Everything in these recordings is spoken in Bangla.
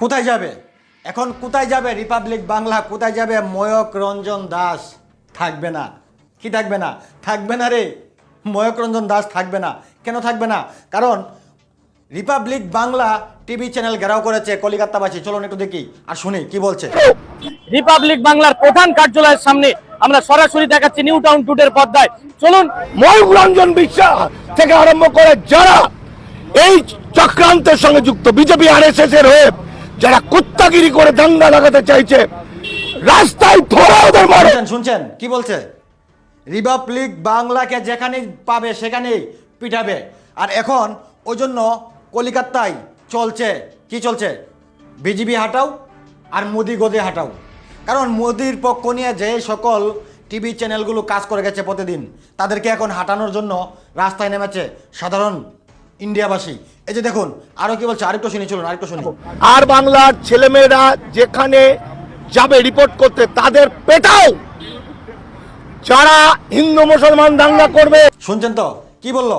কোথায় যাবে? এখন কোথায় যাবে রিপাবলিক বাংলা? কোথায় যাবে ময়ক রঞ্জন দাস? থাকবে না। কি থাকবে না? থাকবে না রে। ময়ক রঞ্জন দাস থাকবে না। কেন থাকবে না? কারণ রিপাবলিক বাংলা টিভি চ্যানেল ঘেরাও করেছে কলিকাতাবাসী। চলুন একটু দেখি আর শুনি কি বলছে? রিপাবলিক বাংলার প্রধান কার্যালয়ের সামনে আমরা সরাসরি দেখাচ্ছি নিউ টাউন টুডের পর্দায়। চলুন। ময়ূর রঞ্জন বিশ্বাস থেকে আরম্ভ করে যারা এই চক্রান্তের সঙ্গে যুক্ত বিজেপি আর এস এর হয়ে যারা কুত্তাগিরি করে দাঙ্গা লাগাতে চাইছে, রাস্তায় ধরে ওদের মারো। শুনছেন কি বলছে? রিপাবলিক বাংলাকে যেখানে পাবে, সেখানেই পিঠাবে আর এখন ওই জন্য কলিকাতায় চলছে, কি চলছে? বিজিবি হাঁটাও আর মোদি গদি হাঁটাও। কারণ মোদির পক্ষ নিয়ে যে সকল টিভি চ্যানেলগুলো কাজ করে গেছে প্রতিদিন, তাদেরকে এখন হাঁটানোর জন্য রাস্তায় নেমেছে সাধারণ ইন্ডিয়াবাসী। এই যে দেখুন আরও কি বলছে? আরেকটু শুনি চলুন আরেকটু শুনি। আর বাংলার ছেলেমেয়েরা যেখানে যাবে রিপোর্ট করতে তাদের পেটাও! যারা হিন্দু মুসলমান দাঙ্গা করবে। শুনছেন তো? কি বলল?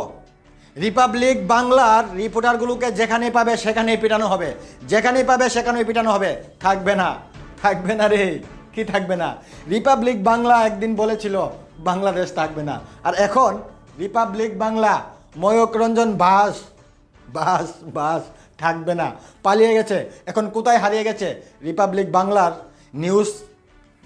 রিপাবলিক বাংলার রিপোর্টারগুলোকে যেখানে পাবে সেখানেই পিটানো হবে। যেখানেই পাবে সেখানেই পিটানো হবে। থাকবে না। থাকবে না রে। কি থাকবে না? রিপাবলিক বাংলা একদিন বলেছিল বাংলাদেশ থাকবে না। আর এখন রিপাবলিক বাংলা ময়ূক রঞ্জন বাস বাস বাস, থাকবে না। পালিয়ে গেছে। এখন কোথায় হারিয়ে গেছে? রিপাবলিক বাংলার নিউজ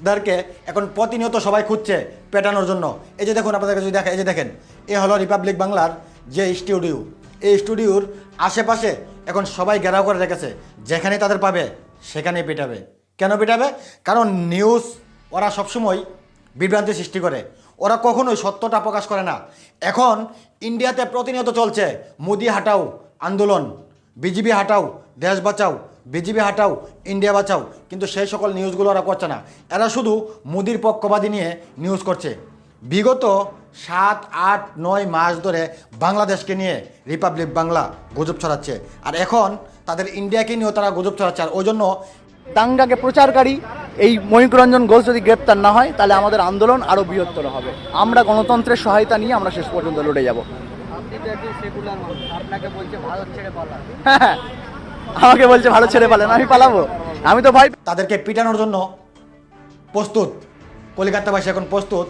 দারকে এখন প্রতিনিয়ত সবাই খুঁজছে পেটানোর জন্য। এই যে দেখুন আপনাদের কাছে দেখা এই যে দেখেন, এ হলো রিপাবলিক বাংলার যে স্টুডিও এই স্টুডিওর আশেপাশে এখন সবাই ঘেরাও করে রেখেছে। যেখানে তাদের পাবে, সেখানেই পেটাবে। কেন পেটাবে? কারণ নিউজ ওরা সবসময় বিভ্রান্তি সৃষ্টি করে। ওরা কখনোই সত্যটা প্রকাশ করে না। এখন ইন্ডিয়াতে প্রতিনিয়ত চলছে, মোদি হাটাও, আন্দোলন। বিজিবি হাটাও, দেশ বাঁচাও বিজিবি হাটাও, ইন্ডিয়া বাঁচাও। কিন্তু সেই সকল নিউজগুলো ওরা করছে না। এরা শুধু মোদির পক্ষবাদী নিয়ে নিউজ করছে। বিগত সাত, আট, নয় মাস ধরে বাংলাদেশকে নিয়ে রিপাবলিক বাংলা গুজব ছড়াচ্ছে। আর এখন তাদের ইন্ডিয়াকে নিয়েও তারা গুজব ছড়াচ্ছে। আর ওই জন্য দাঙ্গাকে প্রচারকারী এই ময়ূক রঞ্জন ঘোষ যদি গ্রেপ্তার না হয় তাহলে আমাদের আন্দোলন আরও বৃহত্তর হবে। আমরা গণতন্ত্রের সহায়তা নিয়ে আমরা শেষ পর্যন্ত লড়ে যাব। হ্যাঁ আমাকে বলছে ভালো ছেড়ে পালেন আমি পালাবো। আমি তো ভাই তাদেরকে পিটানোর জন্য প্রস্তুত। কলিকাতাবাসী এখন প্রস্তুত।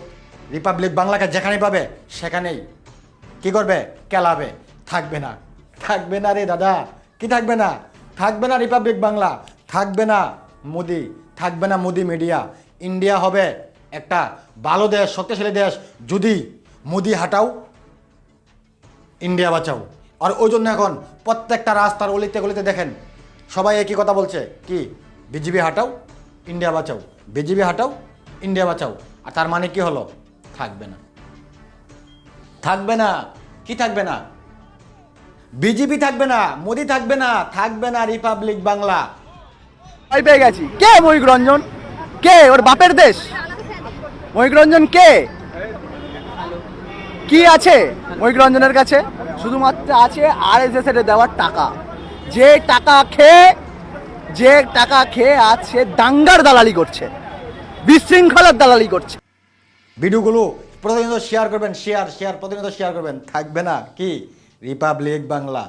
রিপাবলিক বাংলাকে যেখানে পাবে সেখানেই। কি করবে? কেলাবে। থাকবে না। থাকবে না রে দাদা। কি থাকবে না? থাকবে না রিপাবলিক বাংলা। থাকবে না মোদি, থাকবে না মোদি মিডিয়া ইন্ডিয়া হবে একটা ভালো দেশ, শক্তিশালী দেশ। যদি মোদি হাটাও ইন্ডিয়া বাঁচাও। আর ওই জন্য এখন প্রত্যেকটা রাস্তার অলিতে গলিতে দেখেন, সবাই একই কথা বলছে, কি? বিজিবি হাটাও ইন্ডিয়া বাঁচাও। বিজিবি হাটাও ইন্ডিয়া বাঁচাও। আর তার মানে কি হলো? থাকবে না। থাকবে না। কি থাকবে না? বিজেপি থাকবে না, মোদি থাকবে না। থাকবে না রিপাবলিক বাংলা। ভয় পেয়ে গেছি। কে ময়ূক রঞ্জন? কে? ওর বাপের দেশ? ময়ূক রঞ্জন কে? কি আছে ময়ূক রঞ্জনের কাছে? শুধুমাত্র আছে আর এস দেওয়ার টাকা। যে টাকা খেয়ে, যে টাকা খেয়ে সে দাঙ্গার দালালি করছে। বিশৃঙ্খলার দালালি করছে। ভিডিওগুলো প্রতিনিয়ত শেয়ার করবেন শেয়ার শেয়ার প্রতিনিয়ত শেয়ার করবেন। থাকবে না কি? রিপাবলিক বাংলা